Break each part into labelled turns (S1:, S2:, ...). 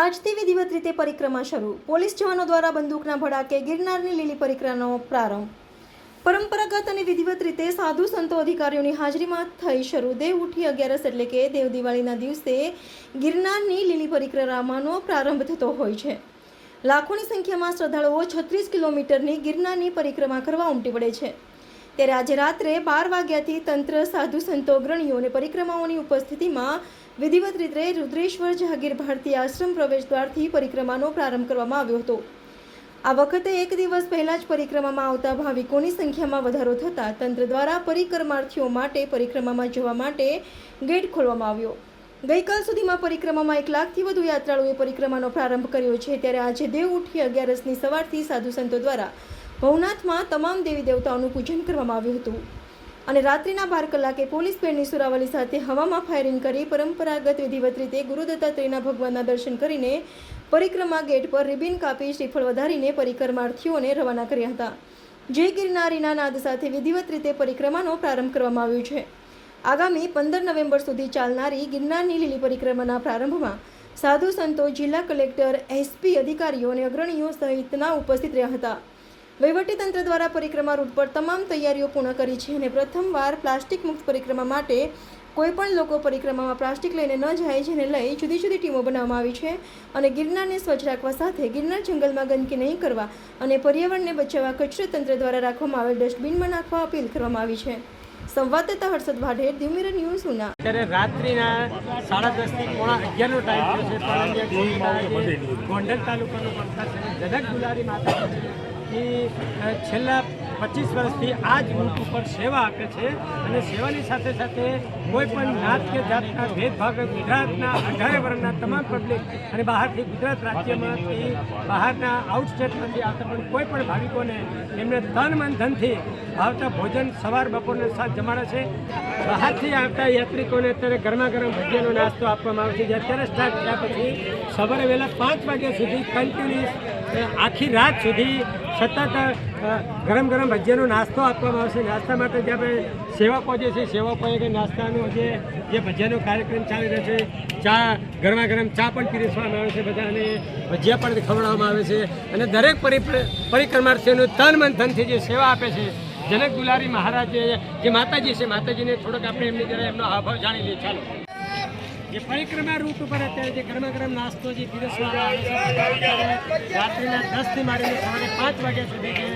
S1: આજથી વિધિવત રીતે પરિક્રમા શરૂ. પોલીસ જવાનો દ્વારા બંદૂકના ભડાકે ગિરનારની લીલી પરિક્રમાનો પ્રારંભ. પરંપરાગત અને વિધિવત રીતે સાધુ સંતો અધિકારીઓની હાજરીમાં થઈ શરૂ. દેવ ઉઠી અગિયારસ એટલે કે દેવ દિવાળીના દિવસે ગિરનારની લીલી પરિક્રમાનો પ્રારંભ થતો હોય છે. લાખોની સંખ્યામાં શ્રદ્ધાળુઓ છત્રીસ કિલોમીટરની ગિરનારની પરિક્રમા કરવા ઉમટી પડે છે. ત્યારે આજે રાત્રે બાર વાગ્યાથી તંત્ર, સાધુ સંતો, અગ્રણીઓ અને પરિક્રમાઓની ઉપસ્થિતિમાં વિધિવત રીતે રુદ્રેશ્વર જહાગીર ભારતી આશ્રમ પ્રવેશ દ્વારથી પરિક્રમાનો પ્રારંભ કરવામાં આવ્યો હતો. આ વખતે એક દિવસ પહેલા જ પરિક્રમામાં આવતા ભાવિકોની સંખ્યામાં વધારો થતાં તંત્ર દ્વારા પરિક્રમાર્થીઓ માટે પરિક્રમામાં જવા માટે ગેટ ખોલવામાં આવ્યો. ગઈકાલ સુધીમાં પરિક્રમામાં એક લાખથી વધુ યાત્રાળુઓએ પરિક્રમાનો પ્રારંભ કર્યો છે. ત્યારે આજે દેવ ઉઠી અગિયારસની સવારથી સાધુ સંતો દ્વારા ભવનાથમાં તમામ દેવી દેવતાઓનું પૂજન કરવામાં આવ્યું હતું. અને રાત્રિના બાર કલાકે પોલીસ બેન્ડની સુરાવલી સાથે હવામાં ફાયરિંગ કરી પરંપરાગત વિધિવત રીતે ગુરુ દત્તાત્રેયના ભગવાનના દર્શન કરીને પરિક્રમા ગેટ પર રિબિન કાપી શ્રીફળ વધારીને પરિક્રમાર્થીઓને રવાના કર્યા હતા. જય ગિરનારીના નાદ સાથે વિધિવત રીતે પરિક્રમાનો પ્રારંભ કરવામાં આવ્યો છે. આગામી પંદર નવેમ્બર સુધી ચાલનારી ગિરનારની લીલી પરિક્રમાના પ્રારંભમાં સાધુ સંતો, જિલ્લા કલેક્ટર, એસપી અધિકારીઓ અને અગ્રણીઓ સહિતના ઉપસ્થિત રહ્યા હતા. વહીવટીતંત્ર દ્વારા પરિક્રમા રૂટ પર તમામ તૈયારીઓ પૂર્ણ કરી છે અને પ્રથમવાર પ્લાસ્ટિક મુક્ત પરિક્રમા માટે કોઈપણ લોકો પરિક્રમામાં પ્લાસ્ટિક લઈને ન જાય, જેને લઈ જુદી જુદી ટીમો બનાવવામાં આવી છે અને ગિરનારને સ્વચ્છ રાખવા સાથે ગિરનાર જંગલમાં ગંદકી નહીં કરવા અને પર્યાવરણને બચાવવા કચરો તંત્ર દ્વારા રાખવામાં આવેલ ડસ્ટબિનમાં નાખવા અપીલ કરવામાં આવી છે. સંવાદદાતા હર્ષદ વાઢેર દિમીર ન્યૂઝ, ઉના.
S2: અત્યારે રાત્રિના સાડા દસથી પોણા અગિયારનો ટાઈમ છે ગોંડલ તાલુકાનો પડતા જનક દુલારી માતા એ છેલ્લા પચીસ વર્ષથી આ જ ગ્રુપ ઉપર સેવા આપે છે અને સેવાની સાથે સાથે કોઈ પણ નાત કે જાતના ભેદભાવ ગુજરાતના અઢારે વર્ગના તમામ પબ્લિક અને બહારથી ગુજરાત રાજ્યમાંથી બહારના આઉટસ્ટેટમાંથી આવતા પણ કોઈ પણ ભાવિકોને એમને તન મન ધનથી આવતા ભોજન સવાર બપોરને સાથ જમાડે છે. બહારથી આવતા યાત્રિકોને અત્યારે ગરમા ગરમ ભજીયાનો નાસ્તો આપવામાં આવે છે. જે અત્યારે સ્ટાર્ટ થયા પછી સવારે વહેલા પાંચ વાગ્યા સુધી કન્ટિન્યુઅસ આખી રાત સુધી સતત ગરમ ગરમ ભજીયાનો નાસ્તો આપવામાં આવશે. નાસ્તા માટે જે આપણે સેવકો જે છે, સેવકોએ કે નાસ્તાનો જે જે ભજીયાનો કાર્યક્રમ ચાલી રહ્યો છે, ચા, ગરમા ગરમ ચા પણ પીરસવામાં આવે છે બધાને. ભજીયા પણ ખવડાવવામાં આવે છે. અને દરેક પરિ પરિક્રમાર્થીઓનું તન મન ધનથી જે સેવા આપે છે, જનક દુલારી મહારાજ, જે માતાજી છે, માતાજીને થોડોક આપણે એમની જરા એમનો આભાર જાણી લઈએ. ચાલો. જે પરિક્રમા રૂટ ઉપર અત્યારે જે ગરમા ગરમ નાસ્તો જે પીરસવામાં રાત્રિના દસથી માંડીને સવારે પાંચ વાગ્યા સુધી જે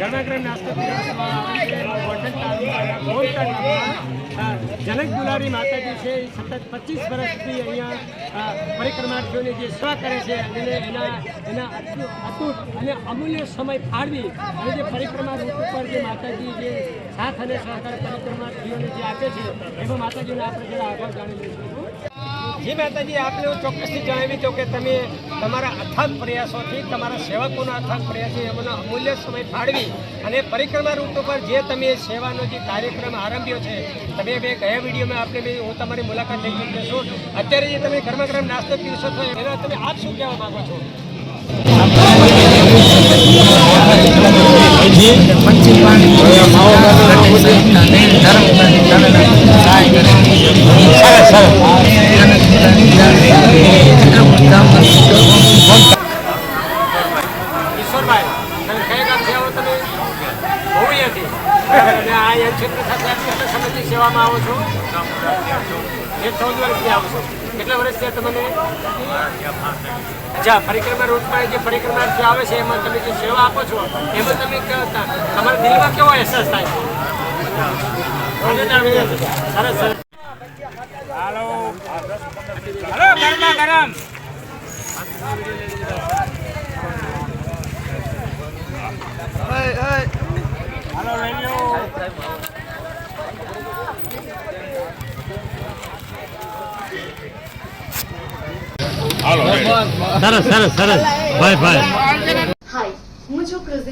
S2: ગરમા ગરમ નાસ્તો જનક દુલારી માતાજી છે, એ સતત પચીસ વર્ષથી અહીંયા પરિક્રમાર્થીઓની જે સેવા કરે છે અને એના એના અતુ- અતૂટ અને અમૂલ્ય સમય ફાળવી અને જે પરિક્રમા રૂટ ઉપર જે માતાજી જે સાથ અને સહકાર પરિક્રમાર્થીઓને જે આપે છે, એમાં માતાજીને આપણે જરા આભાર જાણી લઈશું. જી માતાજી આપને હું ચોક્કસથી જણાવી દઉં કે તમે તમારા અથાગ પ્રયાસોથી તમારા સેવકોના અથાગ પ્રયાસથી એમનો અમૂલ્ય સમય ફાળવી અને પરિક્રમા રૂટ ઉપર જે તમે સેવાનો જે કાર્યક્રમ આરંભ્યો છે તમે બે ગયા વિડીયોમાં આપણે મેં હું તમારી મુલાકાત લઈ ચૂક્યો છું. અત્યારે જે તમે ગરમા ગરમ નાસ્તો પીરસો છો એના તમે આપ શું કહેવા માંગો છો? સરસ તમે સેવામાં આવો છો એ ચૌદ વર્ષથી આવો છો કેટલા વર્ષ થયા તમને અચ્છા પરિક્રમા રૂટમાં જે પરિક્રમાર્થીઓ આવે છે એમાં તમે જે સેવા આપો છો એમાં તમે તમારા દિલમાં કેવો અહેસાસ થાય સરસ સરસ. હાલો હાલો ગરમા ગરમ હાલો લઈ સરસ સરસ સરસ. ભાઈ ભાઈ.